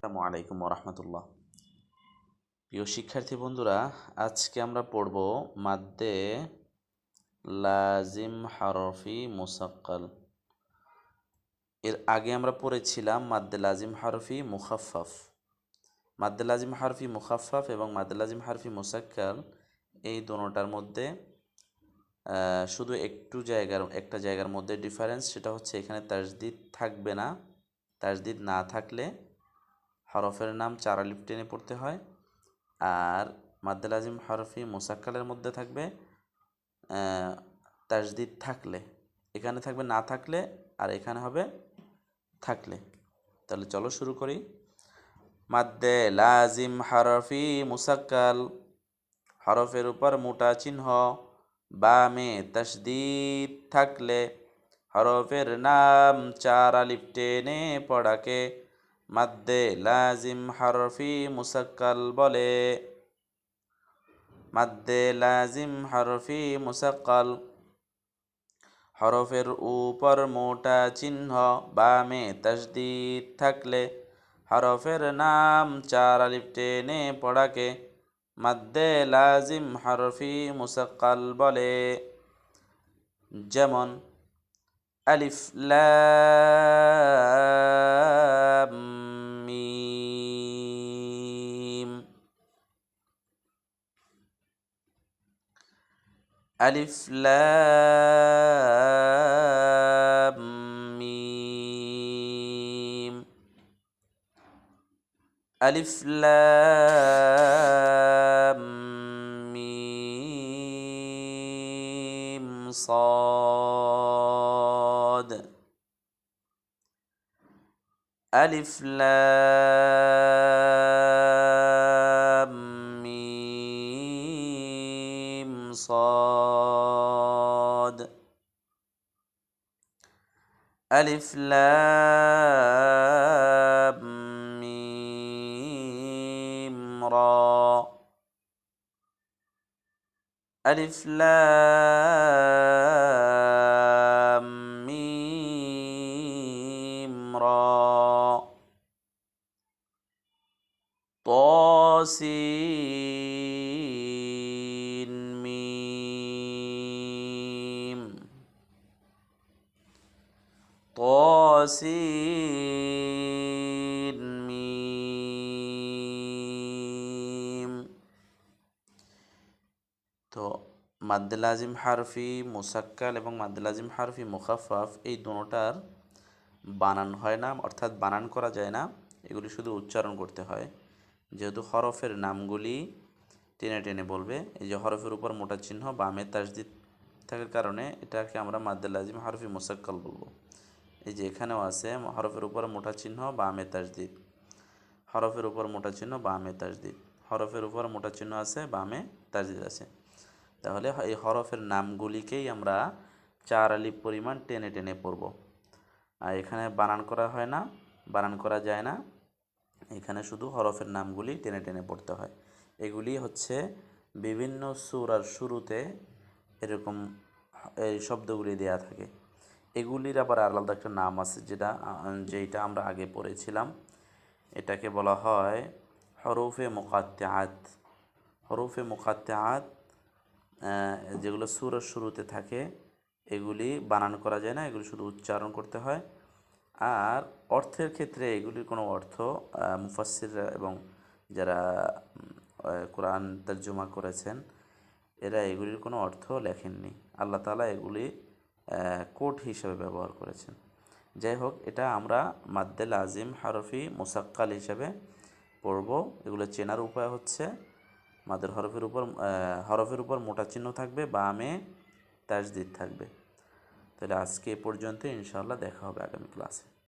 আসসালামু আলাইকুম রহমতুল্লাহ। প্রিয় শিক্ষার্থী বন্ধুরা, আজকে আমরা পড়ব মাদ্দে লাজিম হারফি মুসাক্কাল। এর আগে আমরা পড়েছিলাম মাদ্দে লাজিম হারফি মুখাফাফ মাদ্দে লাজিম হারফি মুখাফাফ এবং মাদ্দে লাজিম হারফি মুসাক্কাল এই দোনোটার মধ্যে শুধু একটু জায়গার, একটা জায়গার মধ্যে ডিফারেন্স সেটা হচ্ছে এখানে তাজদিদ থাকবে না। তাজদিদ না থাকলে হরফের নাম চার আলিফ টেনে পড়তে হয়। আর মাদ্দাল আজিম হরফি মোসাক্কালের মধ্যে থাকবে তাজদিদ থাকলে। এখানে থাকবে না থাকলে আর এখানে হবে থাকলে। তাহলে চলো শুরু করি। মাদ্দে লাজিম হরফি মুসাক্কাল, হরফের উপর মোটা চিহ্ন, বামে তসদিদ থাকলে। হরফের নাম চার আলিফ পড়াকে। মাদ্দে লাজিম হরফি মুসাক্কাল বলে। মাদ্দে লাজিম হরফি মুসাক্কাল। হরফের উপর মোটা চিহ্ন, বামে তসদিদ থাকলে হরফের নাম চার আলিফ টেনে পড়াকে মাদ্দে লাজিম হরফি মুসাক্কাল বলে। যেমন, আলিফ লাম حميم ألف لام ميم. ألف لام ميم صاد. ألف لام ميم صاد. ألف لام ميم را. ألف لام طاسين ميم طاسين ميم তো মাদ্দে লাজিম হারফি মুসাক্কাল এবং মাদ্দে লাজিম হারফি মুখাফাফ এই দুটোটার বানান হয় না অর্থাৎ বানান করা যায় না এগুলি শুধু উচ্চারণ করতে হয় যেহেতু হরফের নামগুলি টেনে টেনে বলবে, এই যে হরফের উপর মোটা চিহ্ন, বামে তাসদিদ থাকার কারণে এটাকে আমরা মাদ্দে লাজিম হারফি মুসাক্কাল বলব। এই যে এখানেও আছে, হরফের উপর মোটা চিহ্ন, বামে তাসদিদ। হরফের উপর মোটা চিহ্ন, বামে তাসদিদ। হরফের উপর মোটা চিহ্ন আছে, বামে তাসদিদ আছে। তাহলে এই হরফের নামগুলিকেই আমরা চার আলিফ পরিমাণ টেনে টেনে পড়ব। আর এখানে বানান করা হয় না, বানান করা যায় না। এখানে শুধু হরফের নামগুলি টেনে টেনে পড়তে হয়। এগুলি হচ্ছে বিভিন্ন সুরার শুরুতে এরকম, এই শব্দগুলি দেয়া থাকে। এগুলির আবার আলাদা একটা নাম আছে যেটা যেটা আমরা আগে পড়েছিলাম। এটাকে বলা হয় হরফে মোকাত্তাত হরফে মোকাত্তাত যেগুলো সুরের শুরুতে থাকে, এগুলি বানান করা যায় না, এগুলি শুধু উচ্চারণ করতে হয়। আর অর্থের ক্ষেত্রে এগুলির কোনো অর্থ মুফাসির এবং যারা কোরআন তর্জমা করেছেন, এরা এগুলির কোনো অর্থ লেখেননি। আল্লাহ তাআলা এগুলি কোড হিসেবে ব্যবহার করেছেন। যাই হোক, এটা আমরা মাদ্দেল আজিম হরফি মুসাক্কাল হিসেবে পড়ব। এগুলো চেনার উপায় হচ্ছে, মাদের হরফের উপর হরফের উপর মোটা চিহ্ন থাকবে বা বামে তাজদিদ থাকবে। তাহলে আজকে এ পর্যন্ত ইনশাআল্লাহ দেখা হবে আগামী ক্লাসে।